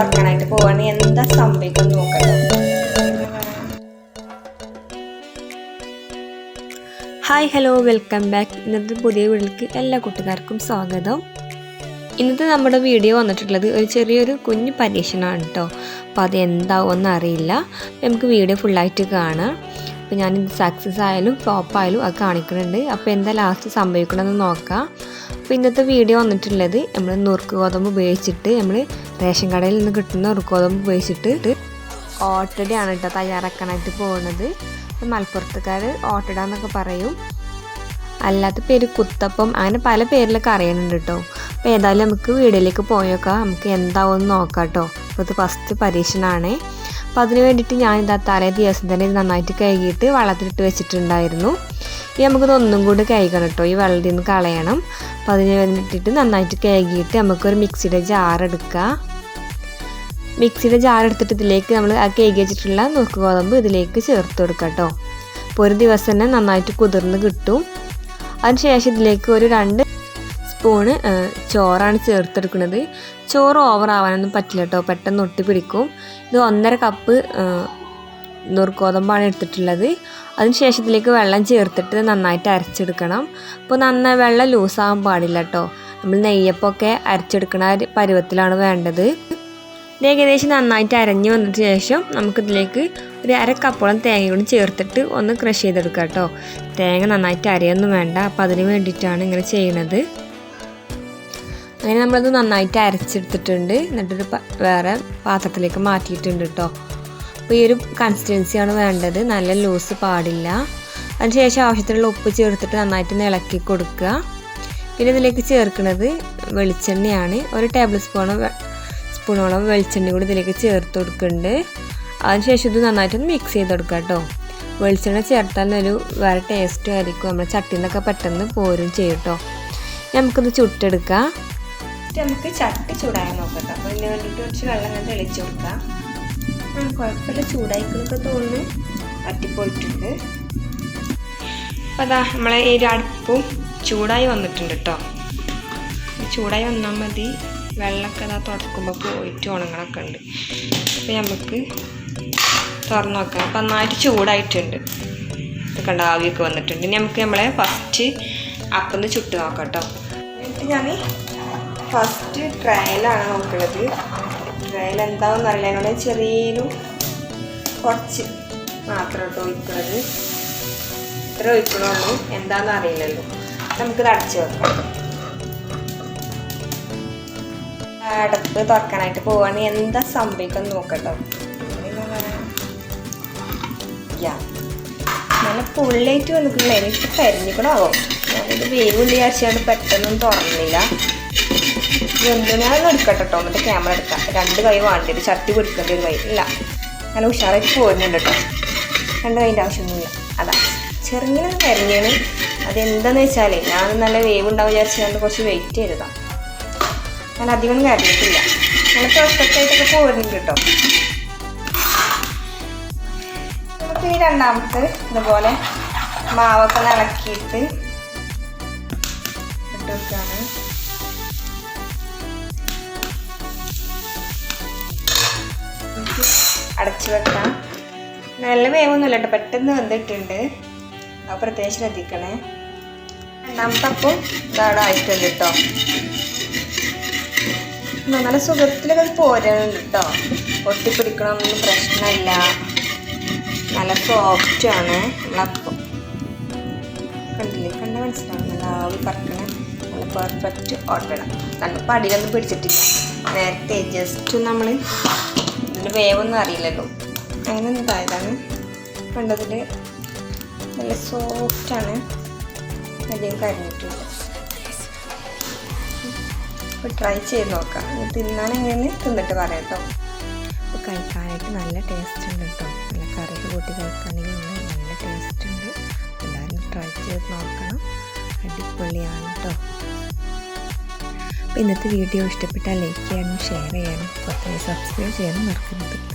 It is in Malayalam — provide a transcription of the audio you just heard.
തുറക്കാനായിട്ട് പോവാണ്. എന്താ സംഭവിക്കും നോക്കട്ടെ. ഹായ് ഹലോ വെൽക്കം ബാക്ക് ഇന്നത്തെ പുതിയ വീട്ടിലേക്ക് എല്ലാ കൂട്ടുകാർക്കും സ്വാഗതം. ഇന്നത്തെ നമ്മുടെ വീഡിയോ വന്നിട്ടുള്ളത് ഒരു ചെറിയൊരു കുഞ്ഞു പരീക്ഷണമാണ് കേട്ടോ അപ്പോൾ അത് എന്താവുമെന്ന് അറിയില്ല. നമുക്ക് വീഡിയോ ഫുള്ളായിട്ട് കാണാം. അപ്പോൾ ഞാൻ സക്സസ് ആയാലും ഫ്ലോപ്പ് ആയാലും അത് കാണിക്കുന്നുണ്ട്. അപ്പോൾ എന്താ ലാസ്റ്റ് സംഭവിക്കണമെന്ന് നോക്കാം. അപ്പോൾ ഇന്നത്തെ വീഡിയോ വന്നിട്ടുള്ളത് നമ്മൾ നുറുക്ക് ഗോതമ്പ് ഉപയോഗിച്ചിട്ട് നമ്മൾ റേഷൻ കടയിൽ നിന്ന് കിട്ടുന്ന ഉറുക്കോതമ്പ് ഉപയോഗിച്ചിട്ട് ഓട്ടടിയാണ് കേട്ടോ തയ്യാറാക്കാനായിട്ട് പോകുന്നത്. മലപ്പുറത്തുകാർ ഓട്ടട എന്നൊക്കെ പറയും. അല്ലാത്ത പേര് കുത്തപ്പം അങ്ങനെ പല പേരിലൊക്കെ അറിയുന്നുണ്ട് കേട്ടോ. അപ്പോൾ ഏതായാലും നമുക്ക് വീഡിയോയിലേക്ക് പോയേക്കാം. നമുക്ക് എന്താവും നോക്കാം കേട്ടോ. അപ്പോൾ ഇത് ഫസ്റ്റ് പരീക്ഷണമാണേ അപ്പോൾ അതിന് വേണ്ടിയിട്ട് ഞാൻ ഇതാ തലേ ദിവസം തന്നെ ഇത് നന്നായിട്ട് കഴുകിയിട്ട് വെള്ളത്തിലിട്ട് വെച്ചിട്ടുണ്ടായിരുന്നു. ഇനി നമുക്കിത് ഒന്നും കൂടി കഴുകണം കേട്ടോ. ഈ വെള്ളത്തിൽ നിന്ന് കളയണം. അപ്പോൾ അതിന് വേണ്ടിയിട്ട് നന്നായിട്ട് കഴുകിയിട്ട് നമുക്കൊരു മിക്സിയുടെ ജാർ എടുക്കുക മിക്സിയുടെ ജാർ എടുത്തിട്ട് ഇതിലേക്ക് നമ്മൾ ആ കേക്ക് വെച്ചിട്ടുള്ള നുറുക്ക് ഗോതമ്പ് ഇതിലേക്ക് ചേർത്ത് കൊടുക്കുക കേട്ടോ. അപ്പോൾ ഒരു ദിവസം തന്നെ നന്നായിട്ട് കുതിർന്ന് കിട്ടും. അതിനുശേഷം ഇതിലേക്ക് ഒരു രണ്ട് സ്പൂണ് ചോറാണ് ചേർത്തെടുക്കുന്നത്. ചോറ് ഓവർ ആവാനൊന്നും പറ്റില്ല കേട്ടോ. പെട്ടെന്ന് ഒട്ടി പിടിക്കും. ഇത് ഒന്നര കപ്പ് നുറുക്കോതമ്പാണ് എടുത്തിട്ടുള്ളത്. അതിനുശേഷം ഇതിലേക്ക് വെള്ളം ചേർത്തിട്ട് നന്നായിട്ട് അരച്ചെടുക്കണം. അപ്പോൾ നന്നായി വെള്ളം ലൂസാകാൻ പാടില്ല കേട്ടോ. നമ്മൾ നെയ്യപ്പൊക്കെ അരച്ചെടുക്കുന്ന പരുവത്തിലാണ് വേണ്ടത്. ഇത് ഏകദേശം നന്നായിട്ട് അരഞ്ഞു വന്നതിന് ശേഷം നമുക്കിതിലേക്ക് ഒരു അര കപ്പോളം തേങ്ങ കൂടി ചേർത്തിട്ട് ഒന്ന് ക്രഷ് ചെയ്തെടുക്കുക കേട്ടോ. തേങ്ങ നന്നായിട്ട് അരയൊന്നും വേണ്ട. അപ്പോൾ അതിന് വേണ്ടിയിട്ടാണ് ഇങ്ങനെ ചെയ്യണത്. അങ്ങനെ നമ്മളത് നന്നായിട്ട് അരച്ചെടുത്തിട്ടുണ്ട്. എന്നിട്ടൊരു വേറെ പാത്രത്തിലേക്ക് മാറ്റിയിട്ടുണ്ട് കേട്ടോ. അപ്പോൾ ഈ ഒരു കൺസിസ്റ്റൻസിയാണ് വേണ്ടത്. നല്ല ലൂസ് പാടില്ല. അതിനുശേഷം ആവശ്യത്തിനുള്ള ഉപ്പ് ചേർത്തിട്ട് നന്നായിട്ട് ഇളക്കി കൊടുക്കുക. പിന്നെ ഇതിലേക്ക് ചേർക്കുന്നത് വെളിച്ചെണ്ണയാണ്. ഒരു ടേബിൾ സ്പൂൺ സ്പൂണോളം വെളിച്ചെണ്ണ കൂടി ഇതിലേക്ക് ചേർത്ത് കൊടുക്കുന്നുണ്ട്. അതിനുശേഷം ഇത് നന്നായിട്ടൊന്ന് മിക്സ് ചെയ്ത് കൊടുക്കുക കേട്ടോ. വെളിച്ചെണ്ണ ചേർത്താൽ ഒരു വേറെ ടേസ്റ്റും ആയിരിക്കും. നമ്മൾ ചട്ടിയിൽ നിന്നൊക്കെ പെട്ടെന്ന് പോരും ചെയ്യും കേട്ടോ. നമുക്കിത് ചുട്ടെടുക്കാം. നമുക്ക് ചട്ടി ചൂടായി നോക്കട്ടെ അപ്പോൾ ഇതിന് വേണ്ടിയിട്ട് കുറച്ച് വെള്ളം ഇങ്ങനെ തെളിച്ച് കൊടുക്കാം. കുഴപ്പമില്ല. ചൂടായിക്കുന്നൊക്കെ തോന്നുന്നു. പറ്റിപ്പോയിട്ടുണ്ട്. അപ്പോൾ അതാ നമ്മളെ ഈ അടുപ്പും ചൂടായി വന്നിട്ടുണ്ട് കേട്ടോ. ചൂടായി വന്നാൽ മതി. വെള്ളമൊക്കെ ഇതാ തുടക്കുമ്പോൾ പോയിട്ട് ഉണങ്ങളൊക്കെ ഉണ്ട്. അപ്പോൾ നമുക്ക് തുറന്ന് നോക്കാം. അപ്പം നന്നായിട്ട് ചൂടായിട്ടുണ്ട്. കണ്ട ആവിയൊക്കെ വന്നിട്ടുണ്ട്. ഇനി നമുക്ക് നമ്മളെ ഫസ്റ്റ് അപ്പം ചുട്ട് നോക്കാം കേട്ടോ ഞാൻ ഫസ്റ്റ് ട്രയലാണ് നോക്കുന്നത് ട്രയൽ എന്താണെന്ന് അറിയില്ല. ചെറിയൊരു കുറച്ച് മാത്രം ഒഴിക്കുന്നത് ഇത്ര ഒഴിക്കണമെന്ന് എന്താണെന്ന് അറിയില്ലല്ലോ. നമുക്കിത് അടച്ചു വെക്കാം. അടപ്പ് തുറക്കാനായിട്ട് പോവാണ്. എന്താ സംഭവിക്കാൻ നോക്കട്ടോ. നല്ല പുള്ളിയായിട്ട് വന്നിട്ടില്ല എനിക്ക് കരിഞ്ഞിക്കണാവോ ഞാനിത് വേവുള്ളി അരച്ചാണ്ട് പെട്ടെന്നും തുറന്നില്ല. വെന്തുനാളൊന്നും എടുക്കട്ടെ കേട്ടോ എന്നിട്ട് ക്യാമറ എടുക്കാം. രണ്ട് കൈ വേണ്ടത് ചട്ടി പിടിക്കേണ്ട ഒരു കൈ. ഇല്ല. നല്ല ഉഷാറായിട്ട് പോരുന്നുണ്ട് കേട്ടോ. രണ്ട് കൈന്റെ ആവശ്യമൊന്നുമില്ല. അതാ. ചെറുങ്ങനെ കരിഞ്ഞാണ് അതെന്താണെന്ന് വെച്ചാലേ ഞാൻ നല്ല വേവ് ഉണ്ടാവും വിചാരിച്ചാണ്ട് കുറച്ച് വെയിറ്റ് ചെയ്തതാണ് ഞാൻ അധികം കരഞ്ഞിട്ടില്ല നല്ല പെർഫെക്റ്റായിട്ടൊക്കെ പോരുന്നുണ്ട് കേട്ടോ. നമുക്ക് ഈ രണ്ടാമത്തെ ഇതുപോലെ മാവൊക്കെ ഇളക്കിയിട്ട് ഇട്ട് അടച്ചു വെക്കാം. നല്ല വേവൊന്നുമില്ല കേട്ടോ. പെട്ടെന്ന് വന്നിട്ടുണ്ട് അത് പ്രത്യേകം ശ്രദ്ധിക്കണേ. രണ്ടാമത്തെ അപ്പം ഇതാണ് ആയിട്ടുണ്ട് കേട്ടോ നല്ല സുഖത്തിലൊക്കെ പോരുന്നുണ്ട് കേട്ടോ ഒട്ടിപ്പിടിക്കണമൊന്നും പ്രശ്നമില്ല. നല്ല സോഫ്റ്റ് ആണ് നമ്മളപ്പം. കണ്ടില്ലേ? കണ്ട മനസ്സിലാവും നല്ല ആവി പറക്കണ നല്ല പെർഫെക്റ്റ് ഓട്ടണം കണ്ടപ്പോൾ അടിയിലൊന്നും പിടിച്ചിട്ടില്ല. നേരത്തെ ജസ്റ്റ് നമ്മൾ ഇതിന്റെ വേവൊന്നും അറിയില്ലല്ലോ. അങ്ങനെ ഇതായതാണ് കണ്ടതിൽ നല്ല സോഫ്റ്റാണ് അധികം കരഞ്ഞിട്ടില്ല. അപ്പോൾ ട്രൈ ചെയ്ത് നോക്കാം. തിന്നാൻ എങ്ങനെ തിന്നിട്ട് പറയാം കേട്ടോ അപ്പോൾ കഴിക്കാനായിട്ട് നല്ല ടേസ്റ്റ് ഉണ്ട് കേട്ടോ നല്ല കറി കൂട്ടി കഴിക്കാനെങ്കിൽ നല്ല ടേസ്റ്റ് ഉണ്ട്. എല്ലാവരും ട്രൈ ചെയ്ത് നോക്കണം. അടിപൊളിയാണ് കേട്ടോ അപ്പോൾ ഇന്നത്തെ വീഡിയോ ഇഷ്ടപ്പെട്ടാൽ ലൈക്ക് ചെയ്യാനും ഷെയർ ചെയ്യാനും സബ്സ്ക്രൈബ് ചെയ്യാനും മറക്കരുത്.